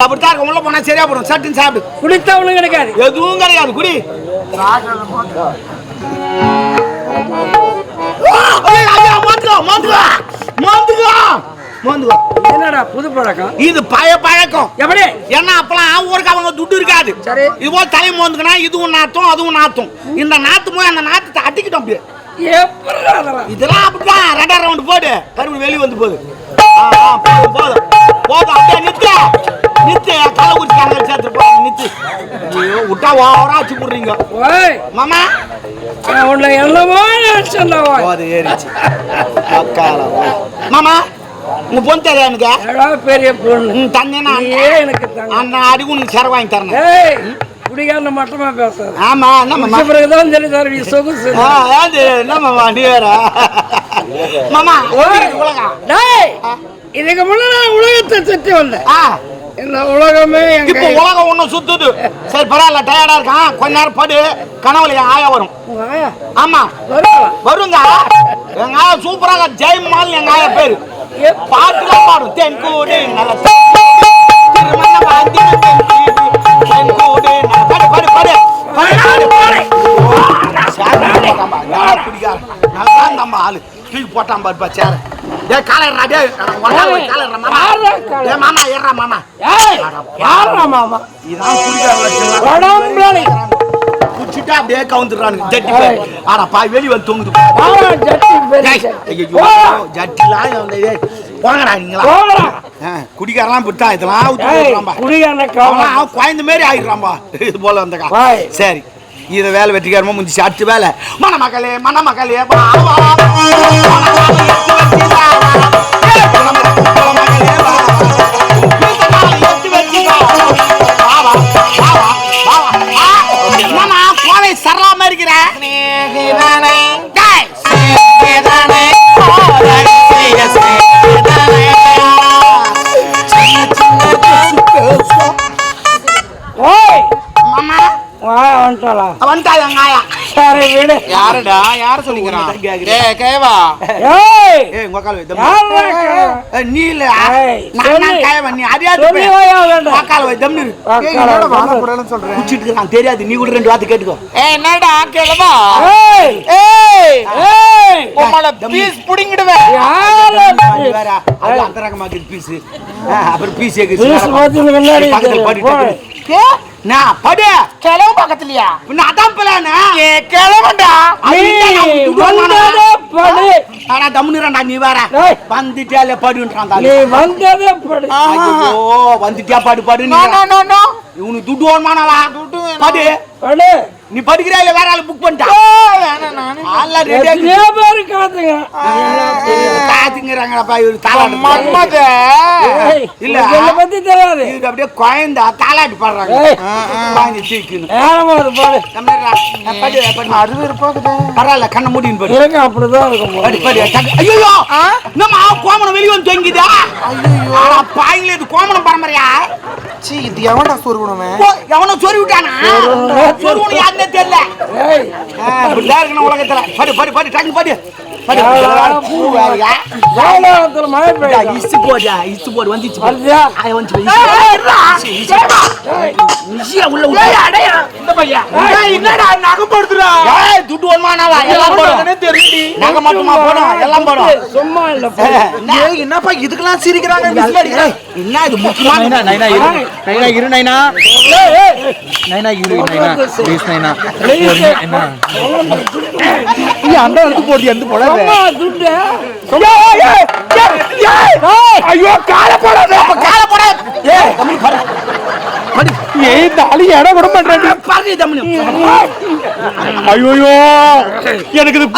அப்படித்தான் இருக்கும் உள்ள போனா சரியா போடும் சட்டுன்னு சாப்பிடு குடித்தா கிடைக்காது எதுவும் கிடையாது குடி ஏய், ஐயா, மாத்துக்கோ, மாத்துக்கோ, மாத்துக்கோ, மாத்துக்கோ. என்னடா புது பழக்கம் இது பழைய பழக்கம் எப்படி ஏன்னா அப்பெல்லாம் ஊருக்கு அவங்க துட்டு இருக்காது சரி. இது போல தலை மோந்துக்கனா இதுவும் நாத்தும் அதுவும் நாத்தும் இந்த நாத்து போய் அந்த நாத்தை அட்டிக்கிட்டோம் அப்படியே எப்படி அதெல்லாம் இதெல்லாம் அப்படிதான் ரெண்டாயிரம் ரவுண்டு போடு கரும்பு வெளியே வந்து போகுது போதும். போதும் போதும் அப்படியே நித்து நித்து கள்ளக்குறிச்சி கணக்கு சேர்த்து போங்க நித்து ஐயோ விட்டா ஓவரா வச்சு போடுறீங்க ஓய் மாமா உன்னை என்னமோ நினைச்சேன்டா ஓய் போது ஏறிச்சு. மாமா உங்க பொண்ணு தெரியா எனக்கு? பெரிய பொண்ணு. தந்தேன்னா எனக்கு அண்ணன் அடி உனக்கு சர வாங்கி தரணும் குடிகாரன மட்டுமா பேசாத? ஆமா என்ன மாமா குடிச்ச பிறகுதான் சொல்லி தர நீ சொகுசு. ஆ, ஏது என்ன மாமா நீ வேற. மாமா டேய் இதுக்கு முன்ன நான் உலகத்தை சுத்தி வந்தேன். இந்த உலகமே இப்போ. உலகம் ஒண்ணும் சுத்துது. சரி பரவாயில்ல டயர்டா இருக்கான். கொஞ்ச நேரம் படு. கனவுல என் ஆயா வரும். ஆமா. வருங்க எங்க ஆயா சூப்பராக ஜெயமால் எங்க ஆயா பேரு. பாட்டுல பாடும். தென்கூடு நல்ல தூக்கி போட்டான் பாருப்பா சேர. ஏ காலர்ரா டே மாமா? ஏ மாமா ஏறா மாமா. யாரா மாமா? இதான் குடிக்கார உடம்புல குடிச்சிட்டு அப்படியே கவுந்துடுறானுங்க. ஜட்டி ஆனா பாய் வெளி வந்து தொங்குது. ஜட்டிலாம். போங்கடா நீங்களா? குடிக்காரலாம் பிடித்தா இதெல்லாம் அவன் குழந்தை மாரி ஆயிடுறான்பா. இது போல வந்தக்கா. சரி. இதை வேலை வெற்றிகரமா முடிஞ்சு சாட்டு வேலை. மணமகளே மணமகளே வா, இருக்கிறேன் மணமகளே, சரி விடு. யாருடா? யார சொல்லிக்கிறான் கேவா. ஏய்! ஏய் உங்க கால் வை, தம்பி. யாரா க- ஏய், நீ இல்ல. நான் நீ அறியாது வாக்கால வை, தம்னு இரு. வாக்கால வை, தம்னு. கூடன்னு சொல்றேன் குடிச்சிட்டு இருக்கான், தெரியாது. நீ கூட ரெண்டு வார்த்தை கேட்டுக்கோ. ஏய் என்னடா கேளவா ஏய்! ஏய்! பீஸ் புடிங்கிடுவேன். யாரா? வேற, அது பீஸு. அப்புறம் பீஸ் ஏக்குது. பீஸ் முன்னாடி பக்கத்துல. படி. நான் படு. கிளவு பக்கத்துலயா பின்ன அதான் பிளானு. நான்? வந்ததே படு ஆனா தம்னு இருடா, நீ வேற. ஏய். வந்துட்டியாலே படுன்றான் நீ. வந்ததே படு ஐயோ, வந்துட்டியா படு படு இவனுக்கு துட்டு வேணுமானாவா துட்டு படு நீ படிக்கிறியா இல்ல வேற ஆளு புக் பண்ணிட்டா? வேணாம் நானே ஆள்லாம் ரெடியா பேரு காத்துங்க இவரு மன்மத ஏய், இல்ல. என்னை பத்தி தெரியாது. அப்படியே குழந்த தாளாட்டு பாடுறாங்க. குழந்தை தீக்குன்னு ஏறமா அது பாடு. அது பரவாயில்ல கண்ணை மூடின்னு படு. எனக்கு அப்படிதான் இருக்கும். படு படு. ஐயோ கோமணம் வெளிய வந்து தொங்கிதா? ஐயோ பாயில இது கோமணம் பரம்பரையா? சீ இது எவன்டா சொருகணுமே? எவனோ சொறி விட்டானா? சொருவனு யாருன்னே தெரியல. இப்படிதான் இருக்கணும் உலகத்துல. படு படு படு டக்கு படு? இஸ்து போடா இஸ்து போடு. வந்துச்சு ஈஸியா உள்ள விட்டு இந்த பையா என்னடா நகப்படுத்துறா ஏய் துட்டு ஒன்மானாவா எல்லாம் போடும் தெரியுடி நகை மட்டுமா போடும் எல்லாம் போடும் சும்மா இல்ல என்ன? ஏய் என்னப்பா இதுக்கெல்லாம் சிரிக்கிறாங்க என்ன இது முக்கியமான நைனா இரு. நைனா இரு நைனா. நைனா இரு நைனா. ப்ளீஸ் நைனா. என்ன நீ அந்த இடத்துக்கு போடி அந்த போடாத சும்மா துட்டு. ஐயோ கால போடாத. கால போடாத. ஏய் பாரு. ஏய் பாரு தம்பி ஐயோ எனக்கு இது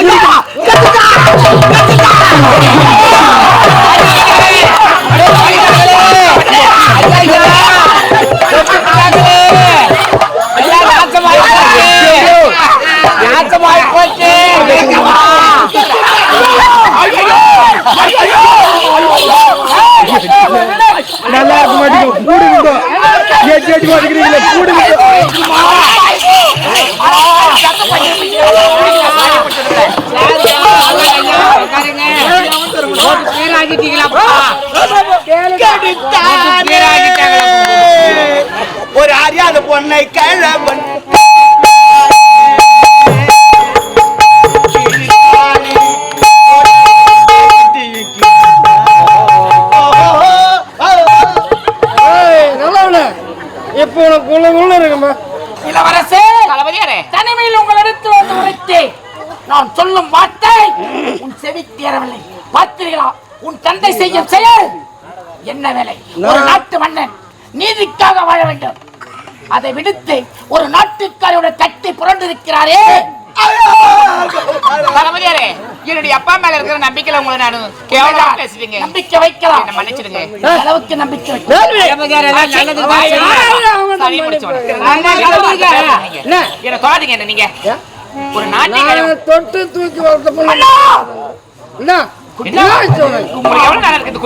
ஒரு அறியாத பொண்ணை கிழவன் உள்ள இருக்குமா இளவரசே! தளபதியாரே! தனிமையில் உங்களிடத்தில் வந்து உரைத்தேன் நான் சொல்லும் வார்த்தை உன் செவிக்கு ஏறவில்லை பார்த்தீர்களா உன் தந்தை செய்யும் செயல் என்ன வேலை? ஒரு நாட்டு மன்னன் நீதிக்காக வாழ வேண்டும். அதை விடுத்து ஒரு நாட்டுக்காரோட கட்டி புரண்டிருக்கிறாரே. தளபதியாரே! என்னுடைய அப்பா மேல இருக்கிற நம்பிக்கையில உங்களை நான் கேவலமா பேசுறீங்க நம்பிக்கை வைக்கலாம் என்ன மன்னிச்சிடுங்க அளவுக்கு நம்பிக்கை. என்ன என்ன தொடாதீங்க என்ன நீங்க ஒரு நாட்டிய நான் தொட்டு தூக்கி வளர்த்த பொண்ணு என்ன? உங்களுக்கு எவ்வளவு இருக்குது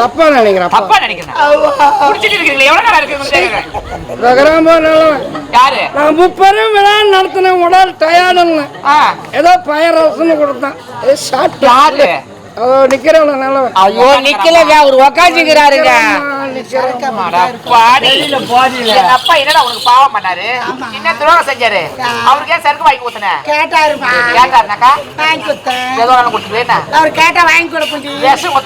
தப்பா நினைக்கிறேன் தப்பா நினைக்கிறேன். குடிச்சிட்டு இருக்கீங்களா எவ்வளவு நேரம் இருக்குது யாரு? நான் முப்பெரும் விழா நடத்தின உடல் டயர்டுன்னு ஏதோ பயர் ரசம்னு கொடுத்தான். நிக்கிறவன நல்லவன். ஐயோ நிக்கலங்க அவர். எங்க அப்பா என்னடா உனக்கு பாவம் பண்ணாரு? என்ன துரோகம் செஞ்சாரு? அவருக்கு ஏன் சரக்கு வாங்கி ஊத்துன கேட்டாருப்பா கேட்டாருனாக்கா? வாங்கி கொடுத்தேன். ஏதோ அவர் கேட்டா வாங்கி கொடுப்பேன் விஷம்.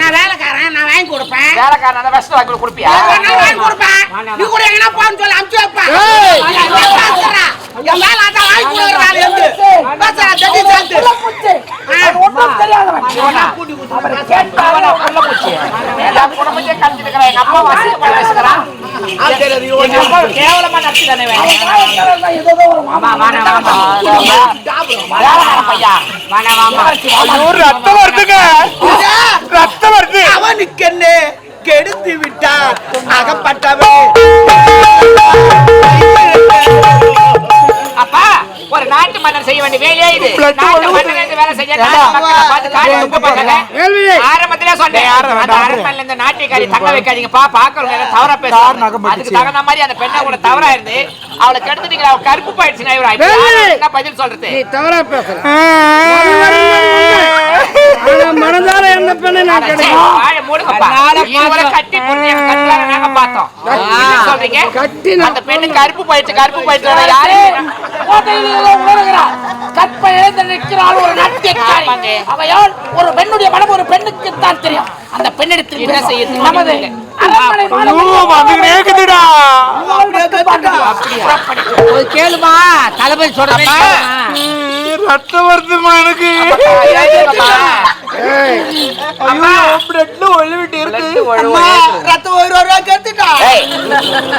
நான் வேலைக்காரன் நான் வாங்கி கொடுப்பேன். வேலைக்காரன் விஷத்தை வாங்கி கொடுப்பியா? நான் வாங்கி கொடுப்பேன். நீ கூட எங்கன்னா போன்னு சொல்லி அமுச்சு வைப்பேன் ஏய்! என் மேல அதான் வாங்கி கொடுக்குறாரு எந்து பேசுறா தட்டி சேர்த்து ஒன்றும் இவனா? இவனா உள்ள போச்சு. எல்லா குடும்பத்தையும் கலந்துட்டு இருக்கிறான். எங்க அப்பா. எங்க கேவலமா. ரத்தம் வருதுங்க ரத்தம் வருது அவனுக்கு என்ன கெடுத்து விட்டார் அகப்பட்டவன் செய்ய வேண்டிய வேலையே இது. வேலை. கேள்வி ஆரம்பத்திலே சொன்னேன். அந்த அரண்மனையில இந்த நாட்டியக்காரி தங்க வைக்காதீங்கப்பா பாக்கிறவங்க தவறா பேசுறாங்க. அதுக்கு? தகுந்த மாதிரி அந்த பெண்ணை கூட தவறா இருந்து அவளை கெடுத்துட்டீங்க அவ கருப்பு டேய்! யாரு என்ன பதில் சொல்றது? நீ தவறா பேசுற. மனதார எந்த பெண்ணை நான் கிடைக்கும் கட்டி நாங்க பார்த்தோம். என்ன சொல்றீங்க? கட்டி நான் அந்த பெண்ணு கருப்பு போயிடுச்சு கருப்பு போயிடுச்சு யாரு கற்பை இழந்து நிற்கிறாள் ஒரு நாட்டியக்காரி. அவையால் ஒரு பெண்ணுடைய மனம் ஒரு பெண்ணுக்கு தான் தெரியும். அந்த பெண்ணிடத்தில் என்ன செய்ய தெரியும்? நமது அரண்மனை கேளுமா? தளபதி சொல்றப்ப ரத்தம் வருதுமா எனக்கு. ஏய் ஐயோ பிளட்ல ஒழுவிட்டு இருக்கு. ரத்தம் ஒரு ரூபா கத்துட்டா